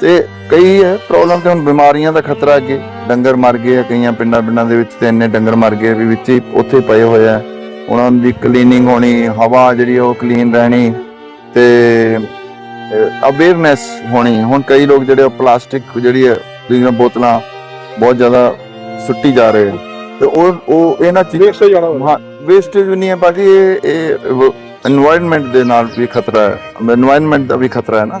ਤੇ ਕਈ ਹੈ ਪ੍ਰੋਬਲਮ ਤੇ ਹੁਣ ਬਿਮਾਰੀਆਂ ਦਾ ਖਤਰਾ ਅੱਗੇ। ਡੰਗਰ ਮਰ ਗਏ ਆ ਕਈਆਂ ਪਿੰਡਾਂ ਪਿੰਡਾਂ ਦੇ ਵਿੱਚ ਤੇ ਇੰਨੇ ਡੰਗਰ ਮਰ ਗਏ ਵੀ ਵਿੱਚ ਹੀ ਉੱਥੇ ਪਏ ਹੋਏ ਆ। ਉਹਨਾਂ ਦੀ ਕਲੀਨਿੰਗ ਹੋਣੀ ਹਵਾ ਜਿਹੜੀ ਉਹ ਕਲੀਨ ਰਹਿਣੀ ਤੇ ਅਵੇਅਰਨੈਸ ਹੋਣੀ। ਹੁਣ ਕਈ ਲੋਕ ਜਿਹੜੇ ਪਲਾਸਟਿਕ ਜਿਹੜੀ ਹੈ ਜਿਹੜੀਆਂ ਬੋਤਲਾਂ ਬਹੁਤ ਜ਼ਿਆਦਾ ਸੁੱਟੀ ਜਾ ਰਹੇ ਤੇ ਉਹ ਉਹ ਇਹਨਾਂ ਚੀਜ਼ਾਂ ਵੇਸਟ ਜਾਣਾ। ਹਾਂ ਵੇਸਟੇਜ ਵੀ ਨਹੀਂ ਹੈ। ਬਾਕੀ ਇਹ এনवायरमेंट ਦੇ ਨਾਲ ਵੀ ਖਤਰਾ ਹੈ। এনवायरमेंट ਦਾ ਵੀ ਖਤਰਾ ਹੈ ਨਾ।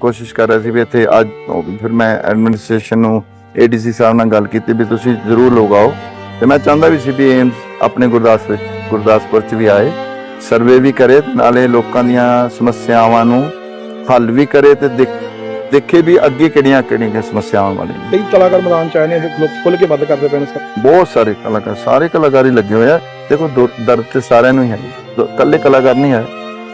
ਕੋਸ਼ਿਸ਼ ਕਰ ਰਿਹਾ ਸੀ ਵੀ ਇੱਥੇ ਅੱਜ ਫਿਰ ਮੈਂ ਐਡਮਿਨਿਸਟ੍ਰੇਸ਼ਨ ਨੂੰ ਏਡੀਸੀ ਸਾਹਿਬ ਨਾਲ ਗੱਲ ਕੀਤੀ ਵੀ ਤੁਸੀਂ ਜ਼ਰੂਰ ਲੋਕ ਆਓ। ਤੇ ਮੈਂ ਚਾਹੁੰਦਾ ਵੀ ਸੀ ਵੀ ਏਮਸ ਆਪਣੇ ਗੁਰਦਾਸ ਵਿੱਚ ਗੁਰਦਾਸਪੁਰ ਚ ਵੀ ਆਏ ਸਰਵੇ ਵੀ ਕਰੇ ਨਾਲੇ ਲੋਕਾਂ ਦੀਆਂ ਸਮੱਸਿਆਵਾਂ ਨੂੰ ਹੱਲ ਵੀ ਕਰੇ ਤੇ ਦੇਖ- ਦੇਖੇ ਵੀ ਅੱਗੇ ਕਿਹੜੀਆਂ ਕਿਹੜੀਆਂ ਸਮੱਸਿਆਵਾਂ ਵਾਲੀਆਂ ਕਈ ਕਲਾਕਾਰ ਮੈਦਾਨ ਚ ਆਏ ਨੇ ਖੁੱਲ ਕੇ ਮਦਦ ਕਰਦੇ ਪਏ ਨੇ ਸਰ। ਬਹੁਤ ਸਾਰੇ ਕਲਾਕਾਰ ਸਾਰੇ ਕਲਾਕਾਰ ਲੱਗੇ ਹੋਏ ਆ। ਦੇਖੋ ਦਰਦ ਤੇ ਸਾਰਿਆਂ ਨੂੰ ਹੀ ਹੈ। ਇਕੱਲੇ ਕਲਾਕਾਰ ਨਹੀਂ ਹੈ।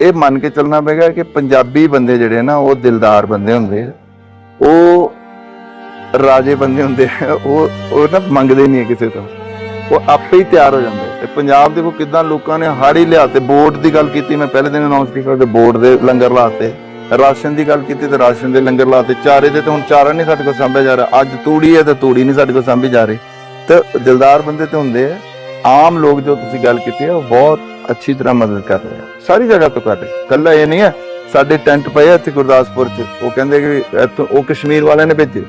ਇਹ ਮੰਨ ਕੇ ਚੱਲਣਾ ਪਏਗਾ ਕਿ ਪੰਜਾਬੀ ਬੰਦੇ ਜਿਹੜੇ ਨਾ, ਉਹ ਦਿਲਦਾਰ ਬੰਦੇ ਹੁੰਦੇ ਆ। ਉਹ ਰਾਜੇ ਬੰਦੇ ਹੁੰਦੇ ਆ। ਉਹ ਉਹ ਨਾ ਮੰਗਦੇ ਨਹੀਂ ਹੈ ਕਿਸੇ ਤੋਂ। ਉਹ ਆਪੇ ਹੀ ਤਿਆਰ ਹੋ ਜਾਂਦੇ ਤੇ ਪੰਜਾਬ ਦੇਖੋ ਕਿਦਾਂ ਲੋਕਾਂ ਨੇ ਹਾੜੀ ਲਿਆ ਤੇ ਬੋਰਡ ਦੀ ਗੱਲ ਕੀਤੀ। ਮੈਂ ਪਹਿਲੇ ਦਿਨ ਅਨਾਉਂਸ ਕੀਤਾ ਕਿ ਬੋਰਡ ਦੇ ਲੰਗਰ ਲਾਤੇ ਰਾਸ਼ਨ ਦੀ ਗੱਲ ਕੀਤੀ ਤੇ ਰਾਸ਼ਨ ਦੇ ਲੰਗਰ ਲਾਤੇ ਚਾਰੇ ਦੇ ਤੇ ਹੁਣ ਚਾਰਾ ਨਹੀਂ ਸਾਡੇ ਕੋਲ ਸਾਂਭਿਆ ਜਾ ਰਿਹਾ। ਅੱਜ ਤੂੜੀ ਹੈ ਤੇ ਤੂੜੀ ਨਹੀਂ ਸਾਡੇ ਕੋਲ ਸਾਂਭੀ ਜਾ ਰਹੀ। ਤੇ ਦਿਲਦਾਰ ਬੰਦੇ ਤੇ ਹੁੰਦੇ ਆ। ਆਮ ਲੋਕ ਜੋ ਤੁਸੀਂ ਗੱਲ ਕੀਤੀ ਹੈ ਉਹ ਬਹੁਤ ਅੱਛੀ ਤਰ੍ਹਾਂ ਮਦਦ ਕਰ ਰਹੇ। ਆ ਸਾਰੀ ਜਗ੍ਹਾ ਤੋਂ ਕਰ ਰਹੇ। ਕੱਲਾ ਇਹ ਨਹੀਂ ਹੈ, ਸਾਡੇ ਟੈਂਟ ਪਏ ਇੱਥੇ ਗੁਰਦਾਸਪੁਰ ਚ। ਉਹ ਕਹਿੰਦੇ ਕਿ ਇੱਥੋਂ ਉਹ ਕਸ਼ਮੀਰ ਵਾਲਿਆਂ ਨੇ ਭੇਜੇ।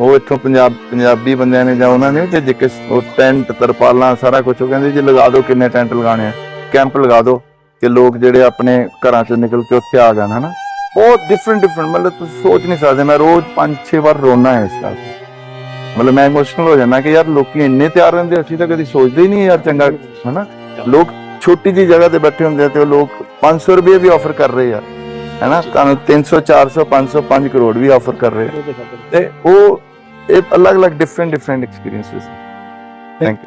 ਉਹ ਇੱਥੋਂ ਪੰਜਾਬ, ਪੰਜਾਬੀ ਬੰਦਿਆਂ ਨੇ ਜਾਂ ਉਹਨਾਂ ਨੇ ਤੇ ਜਿੱਕੇ ਉਹ ਟੈਂਟ, ਤਰਪਾਲਾਂ, ਸਾਰਾ ਕੁਝ ਉਹ ਕਹਿੰਦੇ ਜੀ ਲਗਾ ਦਿਓ ਕਿੰਨੇ ਟੈਂਟ ਲਗਾਣੇ ਆ। ਕੈਂਪ ਲਗਾ ਦਿਓ ਕਿ ਲੋਕ ਜਿਹੜੇ ਆਪਣੇ ਘਰਾਂ ਚੋਂ ਨਿਕਲ ਕੇ ਉੱਥੇ ਆ ਜਾਣ, ਹਨਾ। ਬਹੁਤ ਡਿਫਰੈਂਟ ਡਿਫਰੈਂਟ ਮਤਲਬ ਤੁਸੀਂ ਸੋਚ ਨਹੀਂ ਸਕਦੇ। ਮੈਂ ਰੋਜ਼ 5-6 ਵਾਰ ਰੋਣਾ ਹੈ ਇਸ ਗੱਲ ਮਤਲਬ ਮੈਂ ਇਮੋਸ਼ਨਲ ਹੋ ਜਾਂਦਾ ਕਿ ਯਾਰ ਲੋਕੀ ਇੰਨੇ ਤਿਆਰ ਰਹਿੰਦੇ ਅਸੀਂ ਤਾਂ ਕਦੀ ਸੋਚਦੇ ਹੀ ਨਹੀਂ ਯਾਰ ਚੰਗਾ, ਹਨਾ। ਲੋਕ ਛੋਟੀ ਜੀ ਜਗ੍ਹਾ ਤੇ ਬੈਠੇ ਹੁੰਦੇ ਆ ਤੇ ਉਹ ਲੋਕ 500 ਰੁਪਏ ਵੀ ਆਫਰ ਕਰ ਰਹੇ ਆ ਹੈਨਾ ਤੁਹਾਨੂੰ 300 400 500 5 ਕਰੋੜ ਵੀ ਆਫਰ ਕਰ ਰਹੇ ਆ। ਤੇ ਉਹ ਇਹ ਅਲੱਗ-ਅਲੱਗ different different experiences thank you